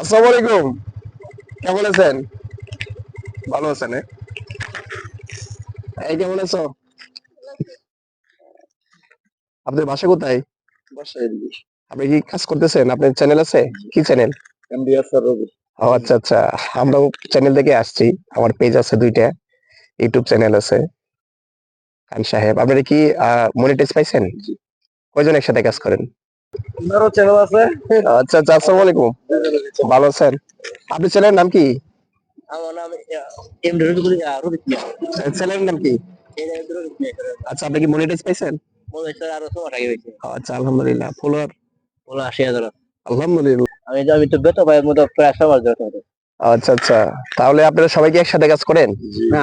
আসসালামু আলাইকুম। কেমন আছেন? ভালো আছেন এই কেমন আছো? আপনার বাসা কোথায়? আপনি কি কাজ করতেছেন? আপনার চ্যানেল আছে? কি চ্যানেল ও আচ্ছা আচ্ছা। আমরাও চ্যানেল থেকে আসছি। আমার পেজ আছে দুইটা। ইউটিউব চ্যানেল আছে। খান সাহেব। আপনারা কি মনিটাইজ পাইছেন? কয়জন একসাথে কাজ করেন? আপনারও চ্যানেল আছে? আচ্ছা আচ্ছা আসসালামু আলাইকুম। ভালো আছেন? আপনার চ্যানেলের নাম কি? আমার নাম এম রবি চ্যানেলের নাম কি? আচ্ছা আপনি কি মনিটাইজ পাইছেন? আচ্ছা আলহামদুলিল্লাহ। ফলোয়ার বলো আশি হাজার। আলহামদুলিল্লাহ। আমি তো আমি তো বেতো ভাইয়ের মতো প্রায় সবার জন্য। আচ্ছা আচ্ছা। তাহলে আপনারা সবাই কি একসাথে কাজ করেন? না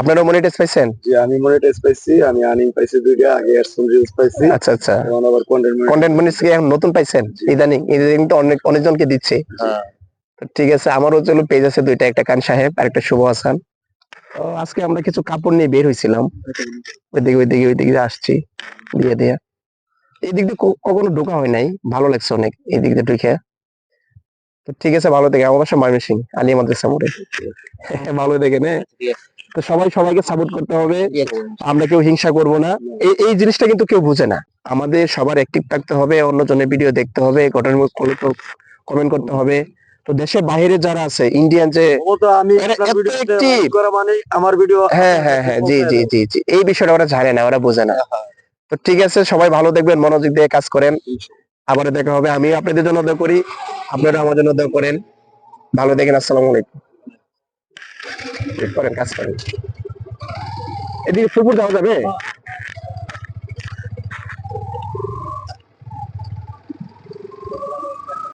আপনারা মনিটাইজ পাইছেন? যে আমি মনিটাইজ পাইছি আমি আর্নিং পাইছি দুইটা আগে অ্যাডসন রিলস পাইছি। আচ্ছা আচ্ছা। এখন আবার কন্টেন্ট কন্টেন্ট মনিটাইজ কি এখন নতুন পাইছেন? ইদানিং ইদানিং তো অনেক অনেকজনকে দিচ্ছে। হ্যাঁ। ঠিক আছে আমারও চলো পেজ আছে দুইটা একটা কান সাহেব আর একটা শুভ হাসান। তো আজকে আমরা কিছু কাপড় নিয়ে বের হয়েছিলাম ওইদিকে ওইদিকে ওইদিকে আসছি দিয়ে দিয়ে। এই দিক দিয়ে কখনো ঢোকা হয় নাই ভালো লাগছে অনেক এই দিক দিয়ে ঢুকে। ঠিক আছে ভালো থেকে আমার বাসা ময়মনসিং আলী মাদ্রাসা মোড়ে। ভালো দেখে নে? তো সবাই সবাইকে সাপোর্ট করতে হবে। আমরা কেউ হিংসা করব না। এই এই জিনিসটা কিন্তু কেউ বুঝে না। আমাদের সবার অ্যাক্টিভ থাকতে হবে অন্যজনের ভিডিও দেখতে হবে ঘটনার কমেন্ট করতে হবে। তো দেশের বাইরে যারা আছে ইন্ডিয়ান যে মানে আমার ভিডিও হ্যাঁ হ্যাঁ হ্যাঁ জি জি জি জি। এই বিষয়টা ওরা জানে না ওরা বোঝে না। তো ঠিক আছে সবাই ভালো দেখবেন মনোযোগ দিয়ে কাজ করেন। আবার দেখা হবে। আমি আপনাদের জন্য দোয়া করি। আপনারা আমার জন্য দোয়া করেন। ভালো দেখেন আসসালামু আলাইকুম। করেন, কাজ করেন। এদিকে সুপুর যাওয়া যাবে?